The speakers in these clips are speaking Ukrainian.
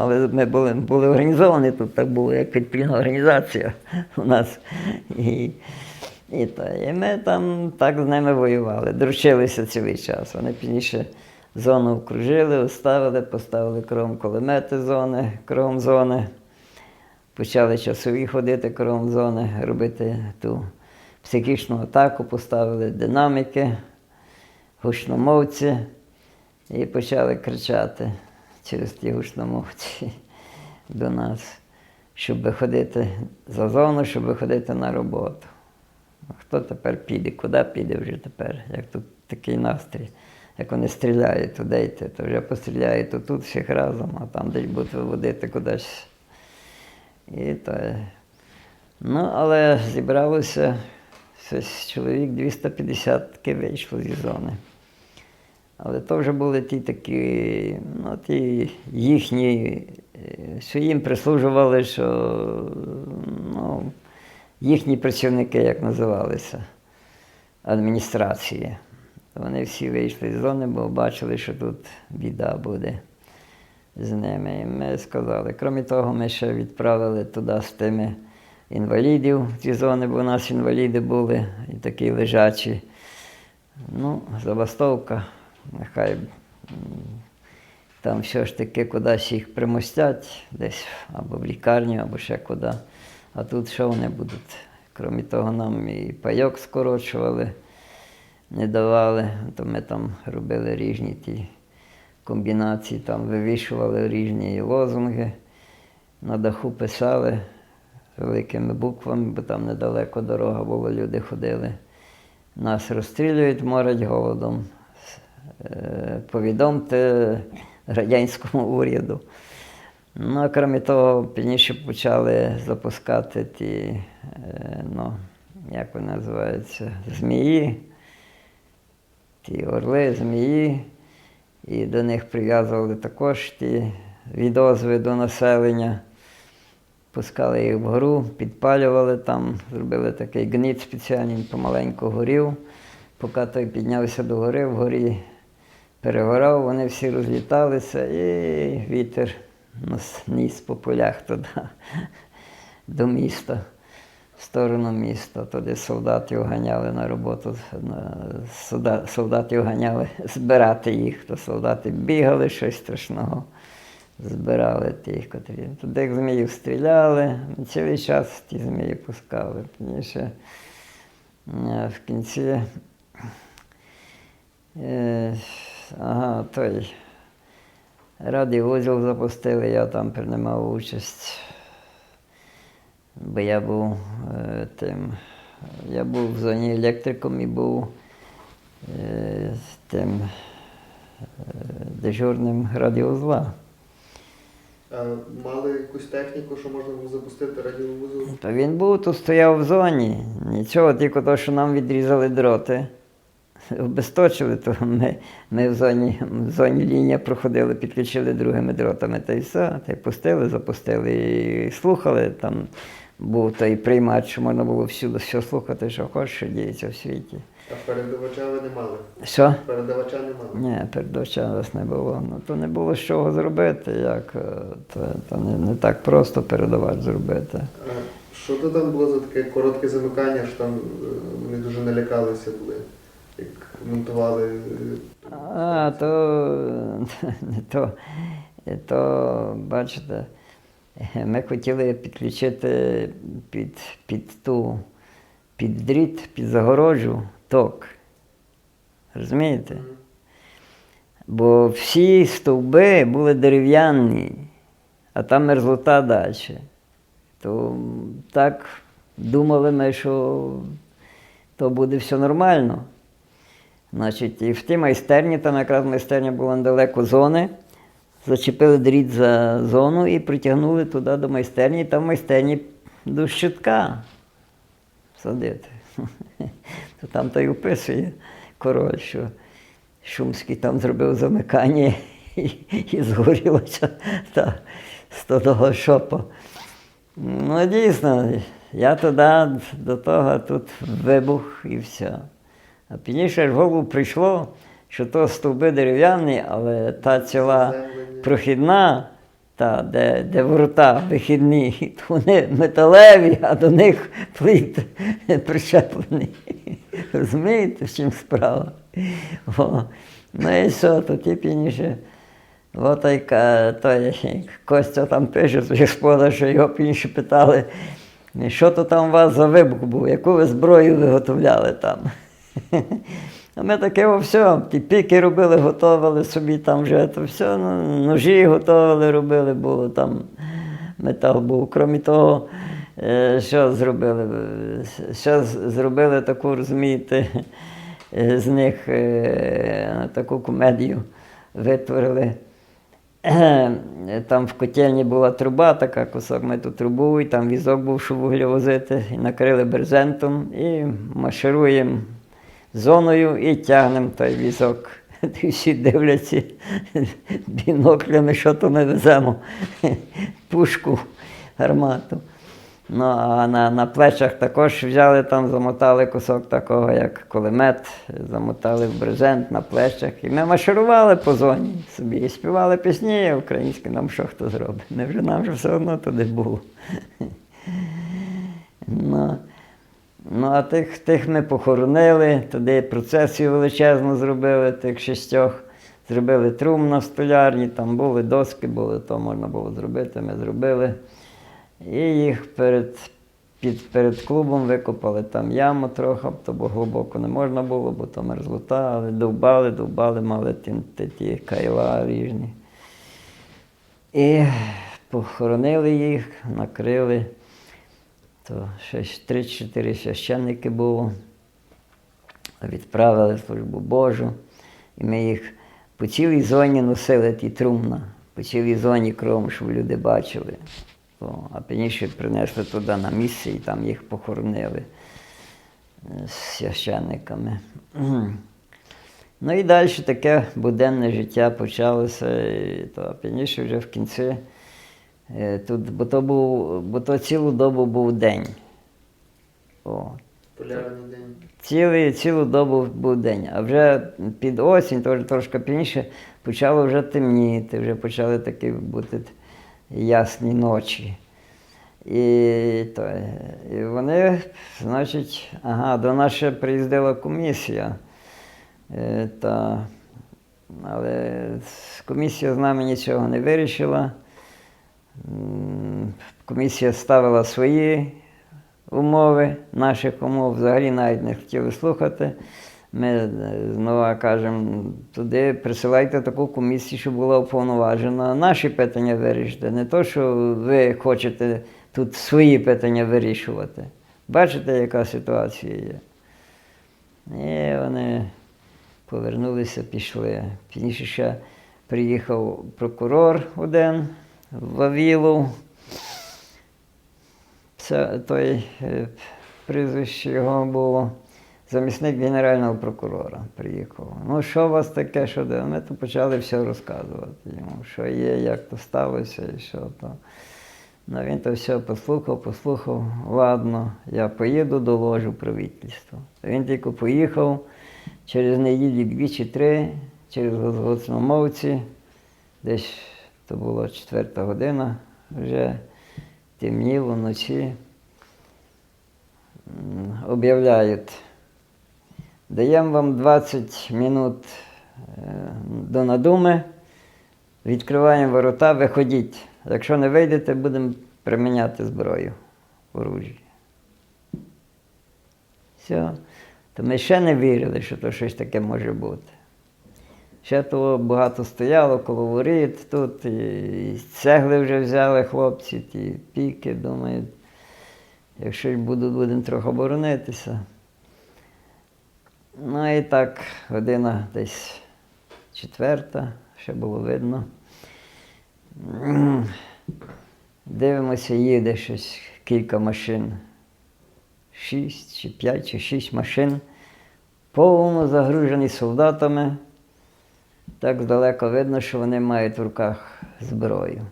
але ми були, були організовані, тут так було як підпільна організація у нас. І, і, то, і ми там так з ними воювали, дручилися цілий час. Вони пізніше зону окружили, оставили, поставили кругом кулемети зони, кругом зони. Почали часові ходити кругом зони, робити ту психічну атаку, поставили динаміки, гучномовці і почали кричати через ті гучномовці до нас, щоб ходити за зону, щоб ходити на роботу. Хто тепер піде, куди піде вже тепер, як тут такий настрій. Як вони стріляють туди йти, то вже постріляють тут всіх разом, а там десь будуть виводити кудись. То, ну, але зібралося щось чоловік 250 таки вийшло зі зони. Але то вже були ті такі, ну, ті їхні, е, що їм прислужували, що ну, їхні працівники, як називалися, адміністрації. Вони всі вийшли з зони, бо бачили, що тут біда буде з ними. І ми сказали. Крім того, ми ще відправили туди з тими інвалідів ті зони, бо у нас інваліди були і такі лежачі. Ну, забастовка, нехай там все ж таки кудись їх примостять, десь або в лікарню, або ще куди. А тут що вони будуть? Крім того, нам і пайок скорочували, не давали, то ми там робили різні ті комбінації, там вивішували різні лозунги, на даху писали великими буквами, бо там недалеко дорога була, люди ходили. Нас розстрілюють, морять голодом. Е, Повідомте радянському уряду. Ну, крім того, пізніше почали запускати ті, е, ну, як вони називаються, змії, ті орли, змії, і до них прив'язували також ті відозви до населення. Пускали їх вгору, підпалювали там, зробили такий гніт спеціальний, помаленьку горів. Поки той піднявся до гори, вгорі перегорав, вони всі розліталися і вітер нас ніс по полях туди, до міста, в сторону міста. Туди солдатів ганяли на роботу, на, солда- солдатів ганяли збирати їх, то солдати бігали щось страшного збирали тих, котрі. Туди як стріляли, цілий час ті змії пускали. Пізніше е, в кінці. Ага, той радіовузол запустили, я там приймав участь. Бо я був е, тим. Я був в зоні електриком і був е, тим е, дежурним радіоузла. А мали якусь техніку, що можна було запустити радіовузол? Та він був, тут стояв в зоні. Нічого, тільки то, що нам відрізали дроти. Обесточили, то ми, ми в зоні, в зоні лінія проходили, підключили другими дротами, та й все. Та й пустили, запустили і слухали. Там був той приймач, що можна було всюди все слухати, що хочеш, що діється в світі. А передавача ви не мали? Що? Передавача не мали? Ні, передача у нас не було. Ну, то не було з чого зробити, як е, то, то не, не так просто передавати зробити. Що то там було за таке коротке замикання, що там е, вони дуже налякалися були, як монтували. е, А, то не то, то, бачите, ми хотіли підключити під, під ту, під дріт, під загороджу ток. Розумієте? Бо всі стовби були дерев'яні, а там мерзлота далі. То так думали ми, що то буде все нормально. Значить, і в тій майстерні, там якраз майстерня була недалеко зони, зачепили дріт за зону і притягнули туди до майстерні, там в майстерні до щитка садити. То там то й описує король, що Шумський там зробив замикання і, і згорілося та стодого шопа. Ну, дійсно, я туди до того тут вибух і все. А пізніше ж в голову прийшло, що то стовби дерев'яні, але та ціла прохідна, та, де, де ворота вихідні, то вони металеві, а до них плит причеплений. Розумієте, в чим справа? О. Ну і що, то ті пізніше. От той Костя там пише, той господар, що його пізніше питали, що то там у вас за вибух був, яку ви зброю виготовляли там. А ми таке все, ті піки робили, готували собі там вже то все, ну, ножі готували, робили, було там метал був. Крім того, е, що зробили? Що зробили таку, розумієте, е, з них е, таку комедію витворили. Там в котельні була труба, така кусок ту трубу, і там візок був, щоб вугля возити, і накрили брезентом, і маршируємо зоною і тягнемо той візок. Всі дивляться біноклями, що то ми веземо. Пушку, гармату. Ну, а на, на плечах також взяли там, замотали кусок такого, як кулемет, замотали в брезент на плечах. І ми марширували по зоні собі і співали пісні українські, нам що хто зробить. Невже нам же все одно туди було. Ну, а тих, тих ми похоронили, туди процесію величезну зробили, тих шістьох. Зробили трум на столярні, там були доски, були, то можна було зробити, ми зробили. І їх перед, під, перед клубом викопали там яму трохи, то бо глибоко не можна було, бо то мерзлота, але довбали, довбали, мали ті, ті, ті кайла ріжні. І похоронили їх, накрили. То ж три-чотири священники було. Відправили службу Божу. І ми їх по цілій зоні носили ті трумна, по цілій зоні кром, щоб люди бачили. А пізніше принесли туди на місце і там їх похоронили е, з священниками. Ну і далі таке буденне життя почалося, то а пізніше вже в кінці. Е, Тут, бо, то був, бо то цілу добу був день. О, Полярний день. Цілий, цілу добу був день. А вже під осінь, тож трошки пізніше, почало вже темніти, вже почали такі бути ясні ночі. І, то, і вони, значить, ага, до нас ще приїздила комісія. Е, Та, але комісія з нами нічого не вирішила. Комісія ставила свої умови, наших умов взагалі навіть не хотіли слухати. Ми е, знову кажемо, туди присилайте таку комісію, щоб була уповноважена наші питання вирішити. Не то, що ви хочете тут свої питання вирішувати. Бачите, яка ситуація є. І вони повернулися, пішли. Пізніше ще приїхав прокурор один Вавілов. Це той е, прізвище його було замісник генерального прокурора приїхав. Ну, що у вас таке, що де? Ми то почали все розказувати йому, що є, як то сталося і що то. Ну, він то все послухав, послухав, ладно, я поїду доложу правительство. Він тільки поїхав через неділі дві чи три, через гуцномовці, десь то була четверта година вже темніло вночі. Об'являють. Даємо вам 20 минут е, до надуми, відкриваємо ворота, виходіть. Якщо не вийдете, будемо приміняти зброю оружі. Все. То ми ще не вірили, що то щось таке може бути. Ще того багато стояло коло воріт тут, і цегли вже взяли хлопці, ті піки, думають, якщо будуть, будемо трохи оборонитися. Ну і так, година десь четверта, ще було видно. Дивимося, їде щось кілька машин. Шість чи п'ять чи шість машин, повно загружені солдатами. Так здалека видно, що вони мають в руках зброю.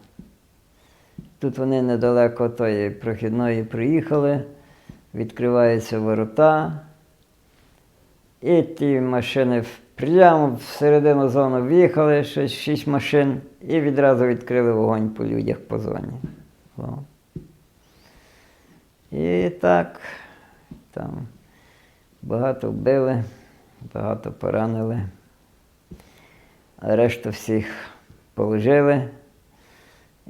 Тут вони недалеко тої прохідної приїхали, відкриваються ворота, і ті машини Прямо в середину зони в'їхали, щось шість машин, і відразу відкрили вогонь по людях по зоні. О. І так, там багато вбили, багато поранили. А решту всіх положили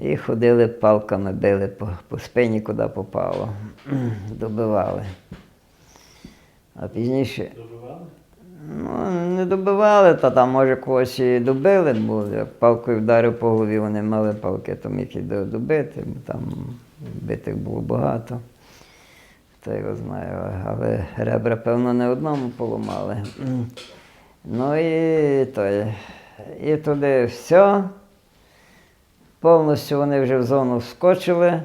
і ходили палками, били по, по спині, куди попало. Добивали. А пізніше. Добивали? Ну, не добивали, та там, може, когось і добили, бо як палкою вдарив по голові, вони мали палки, то міг і добити, бо там битих було багато. Хто його знає, але ребра, певно, не одному поламали. Ну і то, є. І туди все. Повністю вони вже в зону вскочили,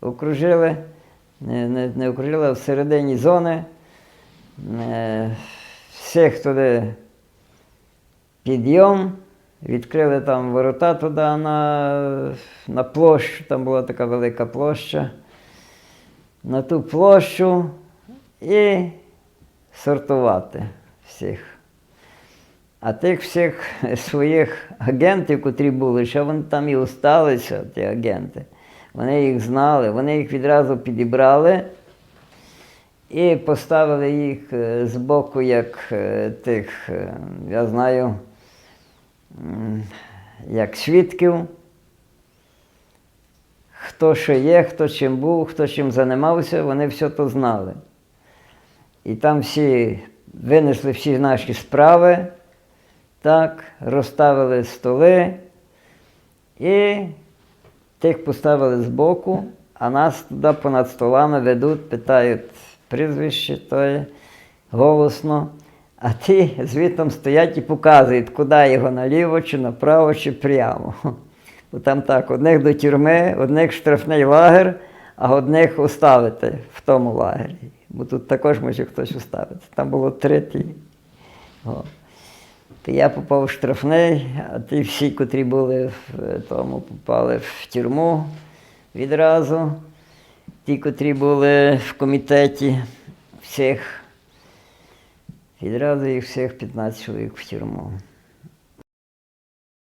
окружили, не, не, не окружили, а всередині зони. Е, Всіх туди підйом, відкрили там ворота туди на, на площу, там була така велика площа. На ту площу і сортувати всіх. А тих всіх своїх агентів, котрі були, що вони там і осталися, ті агенти. Вони їх знали, вони їх відразу підібрали і поставили їх е, збоку, як е, тих, е, я знаю, як свідків. Хто що є, хто чим був, хто чим займався, вони все то знали. І там всі винесли всі наші справи, так, розставили столи і тих поставили збоку, а нас туди понад столами ведуть, питають прізвище тої голосно. А ті звітом стоять і показують, куди його наліво, чи направо, чи прямо. Бо там так, одних до тюрми, одних штрафний лагер, а одних оставити в тому лагері. Бо тут також може хтось оставити. Там було три ті. Я попав в штрафний, а ті всі, котрі були в тому, попали в тюрму відразу. Ті, котрі були в комітеті, всіх. Відразу їх всіх 15 чоловік в тюрму.